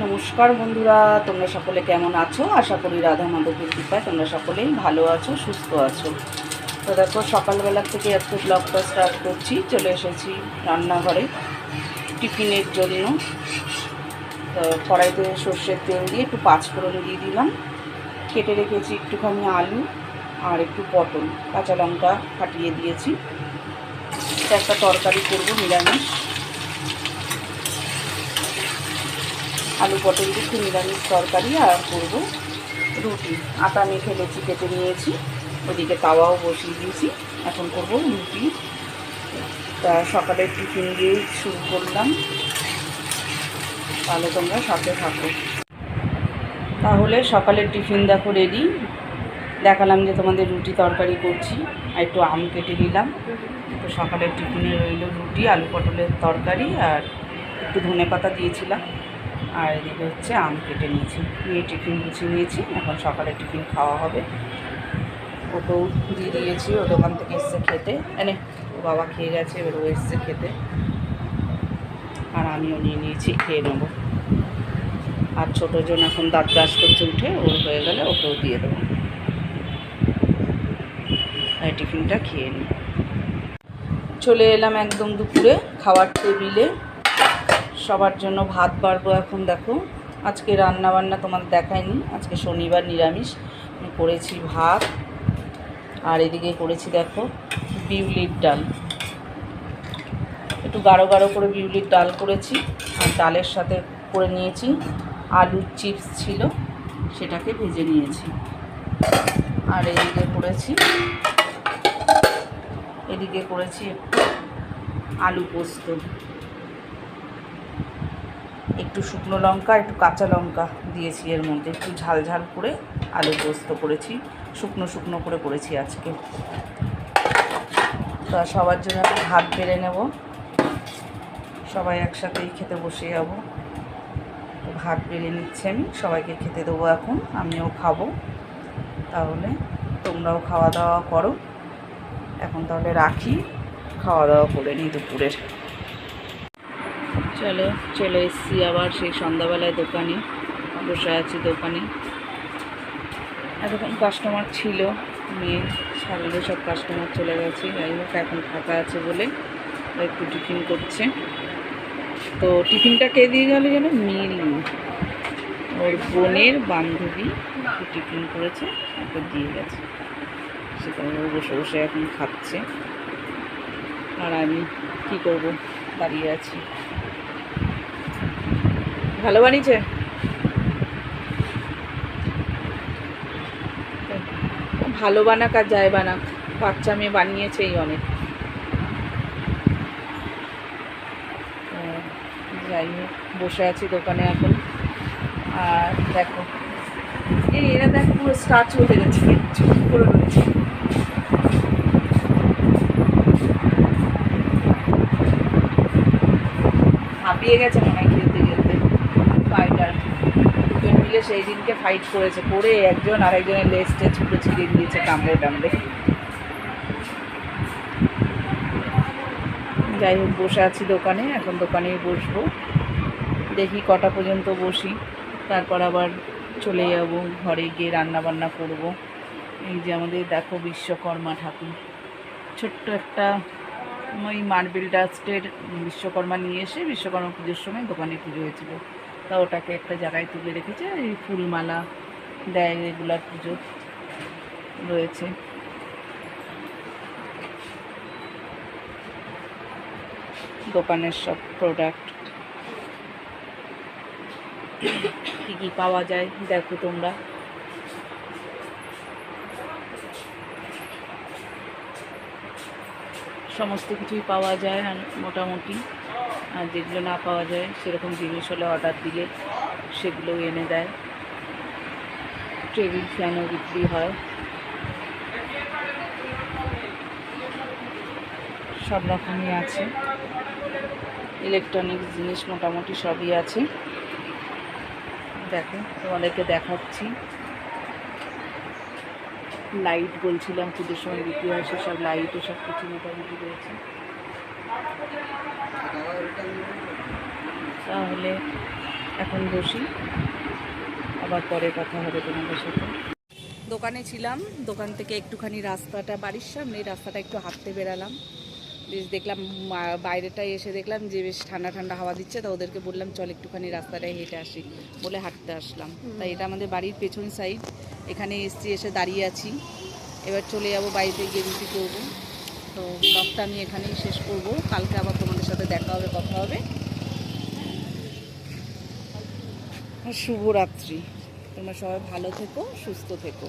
নমস্কার বন্ধুরা, তোমরা সকলে কেমন আছো? আশা করি রাধা মাধবের কৃপায় তোমরা সকলেই ভালো আছো, সুস্থ আছো। তো দেখো সকালবেলা থেকে আজকে ব্লগটা স্টার্ট করছি, চলে এসেছি রান্নাঘরে টিফিনের জন্য। তো কড়াইতে সর্ষের তেল দিয়ে একটু পাঁচফোড়ন দিয়ে দিলাম। কেটে রেখেছি একটুখানি আলু আর একটু পটল, কাঁচা লঙ্কা ফাটিয়ে দিয়েছি। একটা তরকারি করব, নিরামিষ। আলু পটল দিয়ে নিরামিষ তরকারি আর করব রুটি। আটা মেখে লুচি কেটে নিয়েছি। ওদিকে তাওয়াও বসিয়ে দিয়েছি। এখন করব রুটি। তা সকালের টিফিন দিয়ে শুরু করলাম। তাহলে তোমরা সাথে থাকো। তাহলে সকালের টিফিন দেখো রেডি। দেখালাম যে তোমাদের রুটি তরকারি করছি। আর একটু আম কেটে নিলাম। তো সকালের টিফিনে রইল রুটি, আলু পটলের তরকারি আর একটু ধনে পাতা দিয়েছিলাম। আর এদিকে হচ্ছে আম কেটে নিয়েছি। নিয়ে টিফিন গুছিয়ে নিয়েছি। এখন সকালে টিফিন খাওয়া হবে। ওকেও দিয়ে দিয়েছি। ও দোকান থেকে এসছে খেতে। এনে ও বাবা খেয়ে গেছে, এবার ও এসছে খেতে। আর আমিও নিয়ে নিয়েছি, খেয়ে নেব। আর ছোটো জন এখন দাঁত ব্রাশ করছে উঠে, ওর হয়ে গেলে ওকেও দিয়ে দেবো। আর টিফিনটা খেয়ে নিই চলে এলাম একদম দুপুরে খাওয়ার টেবিলে। সবার জন্য ভাত বাড়বো এখন, দেখো। আজকে রান্না বান্না তোমাদের দেখায়নি আজকে শনিবার নিরামিষ। করেছি ভাত। আর এদিকে করেছি, দেখো, বিউলির ডাল। একটু গাঢ় গাঢ় করে বিউলির ডাল করেছি। আর ডালের সাথে করে নিয়েছি। আলুর চিপস ছিল, সেটাকে ভেজে নিয়েছি। আর এদিকে করেছি এদিকে করেছি একটু আলু পোস্ত। একটু শুকনো লঙ্কা, একটু কাঁচা লঙ্কা দিয়েছি এর মধ্যে। একটু ঝাল ঝাল করে আলু পোস্ত করেছি, শুকনো শুকনো করে করেছি আজকে। তা সবার জন্য ভাত বেড়ে নেব। সবাই একসাথেই খেতে বসে যাব। ভাত বেড়ে নিচ্ছি আমি, সবাইকে খেতে দেবো এখন, আমিও খাব। তাহলে তোমরাও খাওয়া দাওয়া করো। এখন তাহলে রাখি, খাওয়া দাওয়া করে নিই দুপুরের। চলো, চলে এসেছি আবার সেই সন্ধ্যাবেলায় দোকানে, বসে আছি দোকানে। এতক্ষণ কাস্টমার ছিল মেয়ে সামনে সব কাস্টমার চলে গেছে। যাই হোক, এখন ফাঁকা আছে বলে একটু টিফিন করছে। তো টিফিনটা কে দিয়ে গেল যেন? মিল। ওর বোনের বান্ধবী একটু টিফিন করেছে ওকে দিয়ে গেছে। ও বসে বসে এখন খাচ্ছে। আর আমি কী করব? দাঁড়িয়ে আছি। ভালো বানিয়েছে? ভালো বানাক আর যায় বানাক বাচ্চা মেয়ে বানিয়েছেই অনেক। যাই হোক, বসে আছি দোকানে এখন। আর দেখো, এই এরা দেখো পুরো স্টার্চ হয়ে গেছে চুপ করে রয়েছে হাঁপিয়ে গেছে মনে হয় খেলতে খেলতে ফাইটার মিলে সেই দিনকে ফাইট করেছে, করে একজন আরেকজনের লেজটা ছুটে ছিঁড়ে দিয়েছে কামড়ে টামড়ে যাই হোক, বসে আছি দোকানে, এখন দোকানেই বসবো। দেখি কটা পর্যন্ত বসি, তারপর আবার চলে যাব, ঘরে গিয়ে রান্না বান্না করব। এই যে আমাদের দেখো বিশ্বকর্মা ঠাকুর। ছোট্ট একটা ওই মার্বেল ডাস্টের বিশ্বকর্মা নিয়ে এসে বিশ্বকর্মা পুজোর সময় দোকানে পুজো হয়েছিল। তা ওটাকে একটা জায়গায় তুলে রেখেছে, এই ফুলমালা দেয় রেগুলার পুজো রয়েছে। দোকানের সব প্রোডাক্ট কী কী পাওয়া যায়, দেখো তোমরা। সমস্ত কিছুই পাওয়া যায় মোটামুটি। আর যেগুলো না পাওয়া যায়, সেরকম জিনিস হলে অর্ডার দিলে সেগুলো এনে দেয়। টেবিল ফ্যানও বিক্রি হয়। সব রকমই আছে। ইলেকট্রনিক্স জিনিস মোটামুটি সবই আছে। দেখো, তোমাদেরকে দেখাচ্ছি। লাইট বলছিলাম, পুজোর সময় বিক্রি হয়, সেসব লাইটও সব কিছু মোটামুটি রয়েছে। তাহলে এখন বসি। আবার পরে কথা হবে তোমাদের সাথে। দোকানে ছিলাম দোকান থেকে একটুখানি রাস্তাটা বাড়ির সামনে রাস্তাটা একটু হাঁটতে বেরালাম। বেশ দেখলাম বাইরেটায় এসে দেখলাম যে বেশ ঠান্ডা ঠান্ডা হাওয়া দিচ্ছে তা ওদেরকে বললাম চল একটুখানি রাস্তাটায় হেঁটে আসি বলে হাঁটতে আসলাম। তাই এটা আমাদের বাড়ির পেছন সাইড। এখানে এসছি এসে দাঁড়িয়ে আছি। এবার চলে যাব বাড়িতে গিয়ে রুটি করব। তো ব্লগটা আমি এখানেই শেষ করব। কালকে আবার সাথে দেখা হবে কথা হবে। শুভরাত্রি। তোমরা সবাই ভালো থেকো সুস্থ থেকো।